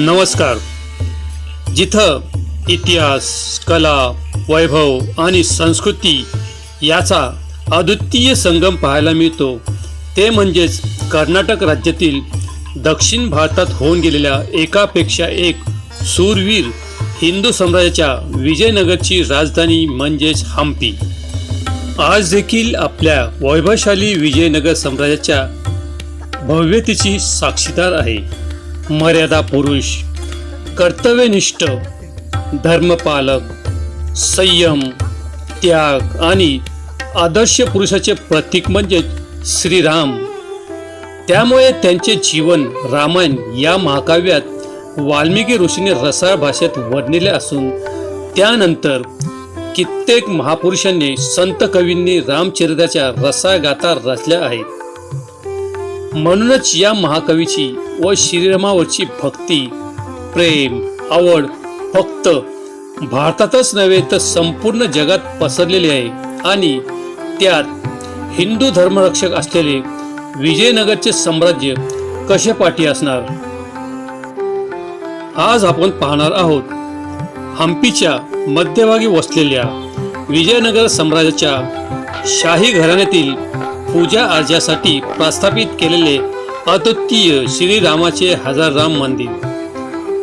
नमस्कार. जिथं इतिहास कला वैभव आणि संस्कृती याचा अद्वितीय संगम पाहायला मिळतो ते म्हणजेच कर्नाटक राज्यातील दक्षिण भारतात होऊन गेलेल्या एकापेक्षा एक सूरवीर हिंदू साम्राज्याच्या विजयनगरची राजधानी म्हणजेच हम्पी. आज देखील आपल्या वैभवशाली विजयनगर साम्राज्याच्या भव्यतेची साक्षीदार आहे. मर्यादा पुरुष कर्तव्यनिष्ठ धर्मपालक संयम त्याग आणि आदर्श पुरुषाचे प्रतीक म्हणजे श्रीराम. त्यामुळे त्यांचे जीवन रामायण या महाकाव्यात वाल्मिकी ऋषीने रसाळ भाषेत वर्णिले असून त्यानंतर कित्येक महापुरुषांनी संत कवींनी रामचरित्राच्या रसाळ गाथा रचल्या आहेत. म्हणूनच या महाकवीची व श्रीरामावरची भक्ती प्रेम आवड फक्त भारतातच नव्हे तर संपूर्ण जगात पसरलेली आहे. आणि त्यात हिंदू धर्मरक्षक असलेले विजयनगरचे साम्राज्य कसे पाठी असणार? आज आपण पाहणार आहोत हम्पीच्या मध्यभागी वसलेल्या विजयनगर साम्राज्याच्या शाही घराण्यातील पूजा अर्जासाठी प्रस्थापित केलेले अद्वितीय श्रीरामाचे हजार राम मंदिर.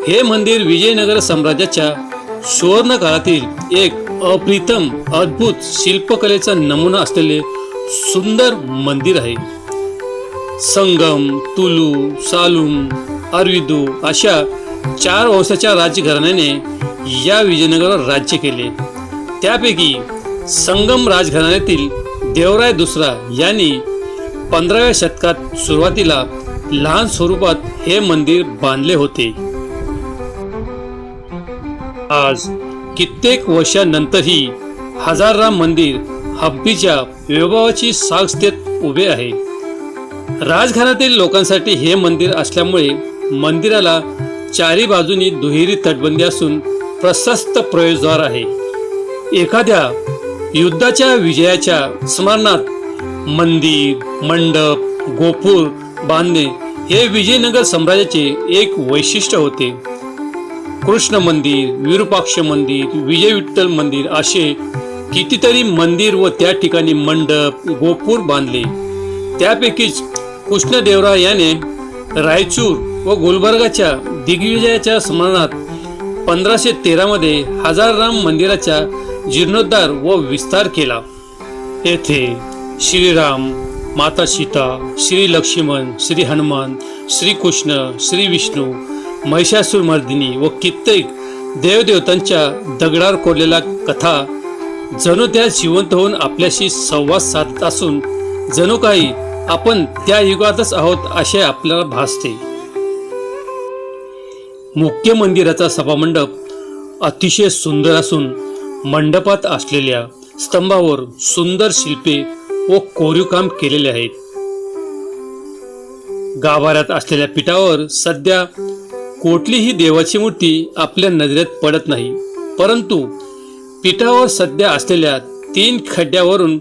हे मंदिर विजयनगर साम्राज्याच्या सुवर्ण काळातील एक अप्रितम अद्भुत शिल्पकलेचा नमुना असलेले सुंदर मंदिर आहे. संगम तुलू सालुम अरविदू अशा चार वंशाच्या राजघराण्याने या विजयनगरवर राज्य केले. त्यापैकी संगम राजघराण्यातील देवराय दुसरा यांनी पंधराव्या शतकात सुरुवातीला लहान स्वरूपात हे मंदिर बांधले होते. आज कित्येक वर्षांनंतरही हजार राम मंदिर हब्बीच्या वैभवाची साक्ष देत उभे आहे. राजघरातील लोकांसाठी हे मंदिर असल्यामुळे मंदिराला चारी बाजूनी दुहेरी तटबंदी असून प्रशस्त प्रवेशद्वार आहे. एखाद्या युद्धाच्या विजयाच्या स्मरणात मंदिर मंडप गोपूर बांधणे हे विजयनगर साम्राज्याचे एक वैशिष्ट्य होते. कृष्ण मंदिर विरूपाक्ष मंदिर विजय विठ्ठल मंदिर असे कितीतरी मंदिर व त्या ठिकाणी मंडप गोपूर बांधले. त्यापैकीच कृष्णदेवराय याने रायचूर व गुलबर्गाच्या दिग्विजयाच्या स्मरणात पंधराशे तेरामध्ये हजार राम मंदिराच्या जीर्णोद्धार व विस्तार केला. येथे श्रीराम माता सीता श्री लक्ष्मण श्री हनुमान श्री कृष्ण श्री विष्णू महिषासूर मर्दिनी व कित्येक देवदेवतांच्या दगडावर कोरलेल्या कथा जणू त्या जिवंत होऊन आपल्याशी संवाद साधत असून जणू काही आपण त्या युगातच आहोत असे आपल्याला भासते. मुख्य मंदिराचा सभामंडप अतिशय सुंदर असून मंडपात असलेल्या स्तंभावर सुंदर शिल्पे व कोरीवकाम केलेले आहेत. गाभाऱ्यात असलेल्या पिठावर सध्या कुठलीही देवाची मूर्ती आपल्या नजरेत पडत नाही. परंतु पिठावर सध्या असलेल्या तीन खड्ड्यावरून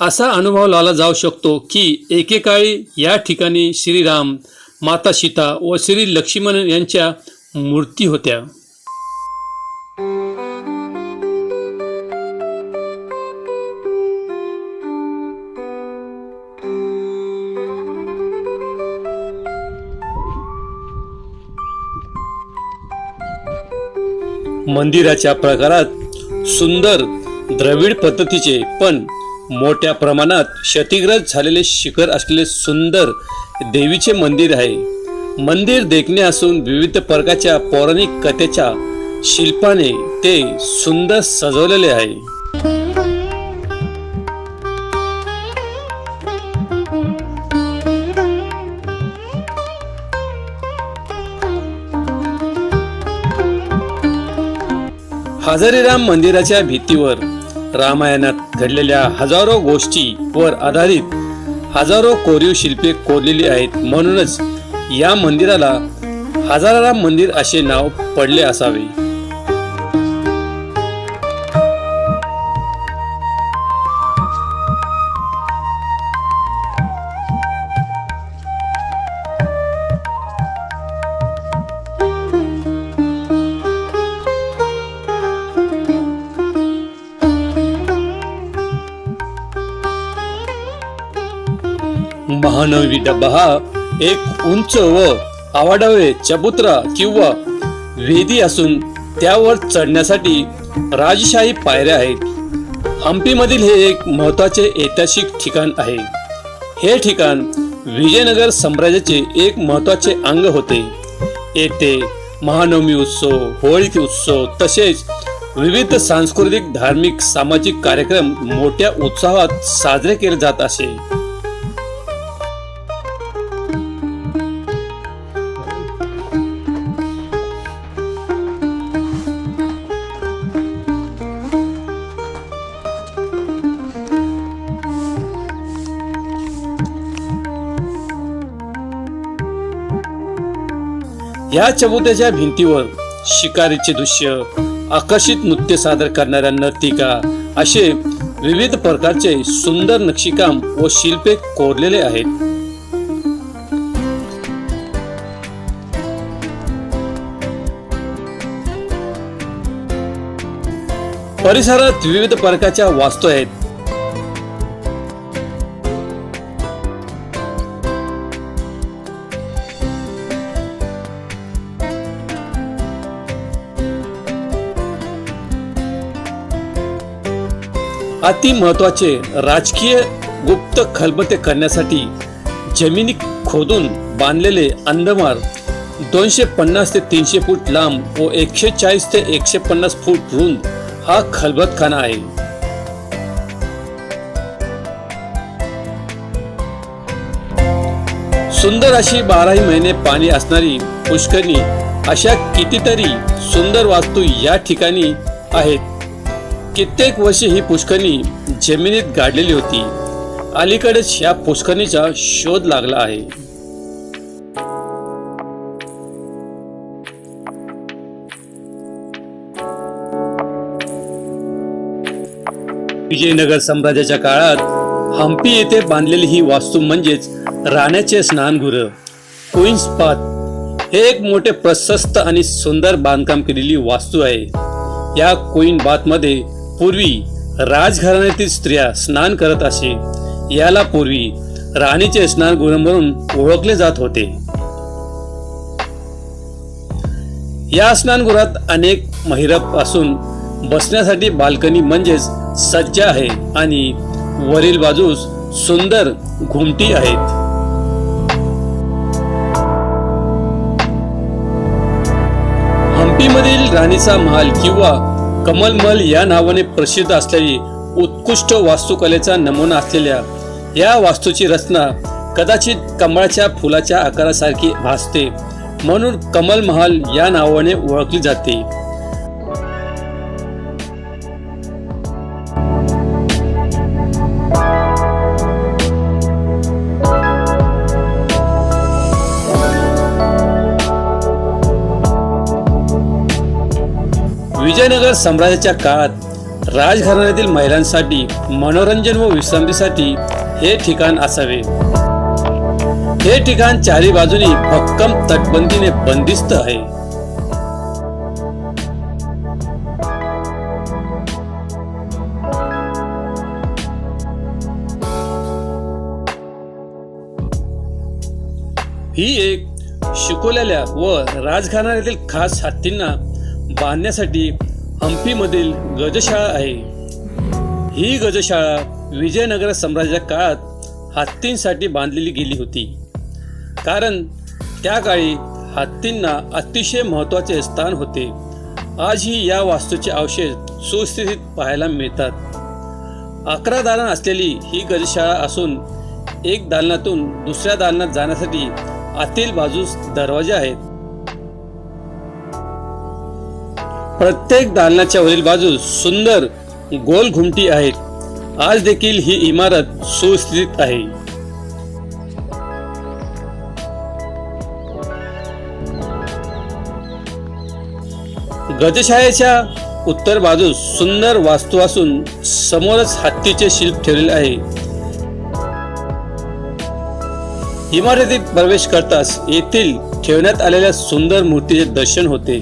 असा अनुभव लावला जाऊ शकतो की एकेकाळी या ठिकाणी श्रीराम माता सीता व श्री लक्ष्मण यांच्या मूर्ती होत्या. मंदिराच्या प्रकारात सुंदर द्रविड पद्धतीचे पण मोठ्या प्रमाणात क्षतिग्रस्त झालेले शिखर असलेले सुंदर देवीचे मंदिर आहे. मंदिर देखणे असून विविध प्रकारच्या पौराणिक कथेच्या शिल्पाने ते सुंदर सजवलेले आहे. हजारीराम मंदिराच्या भीतीवर रामायणात घडलेल्या हजारो गोष्टी वर आधारित हजारो कोरीव शिल्पे कोरलेली आहेत. म्हणूनच या मंदिराला हजाराराम मंदिर असे नाव पडले असावे. महानवी डब्बा हा एक उंच व आवाडावे चबुत्रा किंवा वेदी असून त्यावर चढण्यासाठी राजशाही पायऱ्या आहेत. हम्पीमधील हे एक महत्त्वाचे ऐतिहासिक ठिकाण आहे. हे ठिकाण विजयनगर साम्राज्याचे एक महत्त्वाचे अंग होते. येथे महानवमी उत्सव होळी उत्सव तसेच विविध सांस्कृतिक धार्मिक सामाजिक कार्यक्रम मोठ्या उत्साहात साजरे केले जात असे. या चबुद्याच्या भिंतीवर शिकारीचे दृश्य आकर्षित नृत्य सादर करणाऱ्या नर्तिका असे विविध प्रकारचे सुंदर नक्षीकाम व शिल्पे कोरलेले आहेत. परिसरात विविध प्रकारच्या वास्तू आहेत. अति महत्त्वाचे राजकीय गुप्त खलबते करण्यासाठी जमिनी खोदून बांधलेले अंधमार दोनशे पन्नास ते तीनशे फूट लांब व एकशे चाळीस ते एकशे पन्नास फूट रुंद हा खलबतखाना आहे. सुंदर अशी बाराही महिने पाणी असणारी पुष्करणी अशा कितीतरी सुंदर वास्तू या ठिकाणी आहेत. कित्येक वर्षे ही पुष्करणी जमिनीत गाडलेली होती. अलीकडेच या पुष्करणीचा शोध लागला आहे. विजयनगर साम्राज्याच्या काळात हम्पी येथे बांधलेली ही वास्तू म्हणजेच राण्याचे स्नानगृह क्वीन्स पाथ हे एक मोठे प्रशस्त आणि सुंदर बांधकाम केलेली वास्तू आहे. या क्वीन बाथमध्ये मध्ये पूर्वी राजघराण्यातील स्त्रिया स्नान करत असे. याला पूर्वी राणीचे स्नानगृह म्हणून ओळखले जात होते. या स्नानगृहात अनेक महिरप असून बसण्यासाठी बाल्कनी म्हणजेच सज्जा आहे आणि वरील बाजूस सुंदर घुमटी आहेत. हम्पीमधील राणीचा महाल किंवा कमलमहल या नावाने प्रसिद्ध असलेली उत्कृष्ट वास्तुकलेचा नमुना असलेल्या या वास्तूची रचना कदाचित कमळाच्या फुलाच्या आकारासारखी भासते म्हणून कमल महाल या नावाने ओळखली जाते. विजयनगर साम्राज्याच्या काळात राजघराण्यातील महिलांसाठी मनोरंजन व विश्रांतीसाठी हे ठिकाण असावे. हे ठिकाण चारी बाजूनी भक्कम तटबंदीने बंदिस्त आहे. ही एक शिकवलेल्या व राजघराण्यातील खास हत्तींना बांधण्यासाठी हम्पीमधील गजशाळा आहे. ही गजशाळा विजयनगर साम्राज्याच्या काळात हत्तींसाठी बांधलेली गेली होती. कारण त्या काळी हत्तींना अतिशय महत्त्वाचे स्थान होते. आजही या वास्तूचे अवशेष सुस्थितीत पाहायला मिळतात. अकरा दालन असलेली ही गजशाळा असून एक दालनातून दुसऱ्या दालनात जाण्यासाठी आतील बाजूस दरवाजे आहेत. प्रत्येक दालनाच्या वरील बाजूस सुंदर गोल घुमटी आहेत आज देखील ही इमारत सुस्थितीत आहे. गजशाळेच्या उत्तर बाजूस सुंदर वास्तू असून समोरच हत्तीचे शिल्प ठेवलेले आहे. इमारतीत प्रवेश करताच येथील ठेवण्यात आलेल्या सुंदर मूर्तीचे दर्शन होते.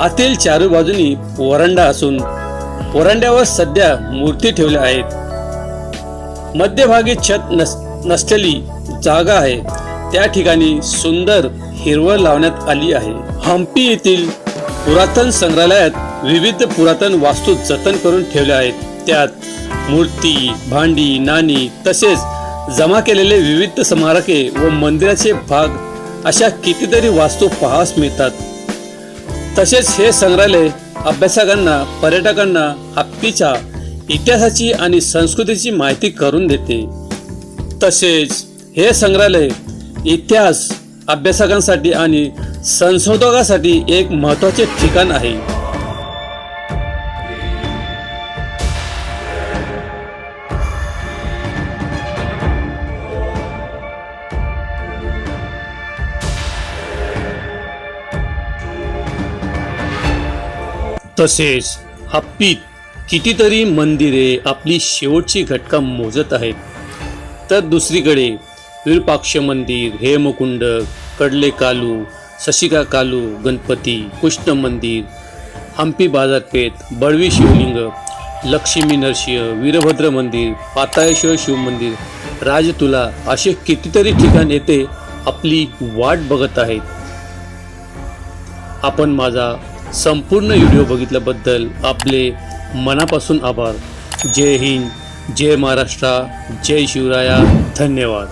आतील चारू बाजूनी वरांडा असून वरांड्यावर सध्या मूर्ती ठेवल्या आहेत. मध्यभागी छत नस नसलेली जागा आहे. त्या ठिकाणी सुंदर हिरवळ लावण्यात आली आहे. हम्पी येथील पुरातन संग्रहालयात विविध पुरातन वास्तू जतन करून ठेवल्या आहेत. त्यात मूर्ती भांडी नाणी तसेच जमा केलेले विविध स्मारके व मंदिराचे भाग अशा कितीतरी वास्तू पाहास मिळतात. तसेच हे संग्रहालय अभ्यासकांना पर्यटकांना हत्तीच्या इतिहासाची आणि संस्कृतीची माहिती करून देते. तसेच हे संग्रहालय इतिहास अभ्यासकांसाठी आणि संशोधकासाठी एक महत्त्वाचे ठिकाण आहे. तसेच हप्पीत कितीतरी मंदिरे आपली शेवटची घटका मोजत आहेत. तर दुसरीकडे विरूपाक्ष मंदिर हेमकुंड कडले कालू शशिका कालू गणपती कृष्ण मंदिर हम्पी बाजारपेठ बळवी शिवलिंग लक्ष्मी नरसिंह वीरभद्र मंदिर पाताळेश्वर शिवमंदिर राजतुला असे कितीतरी ठिकाण येथे आपली वाट बघत आहेत. आपण माझा संपूर्ण व्हिडिओ बघितल्याबद्दल आपले मनापासून आभार. जय हिंद जय महाराष्ट्र जय शिवराया धन्यवाद.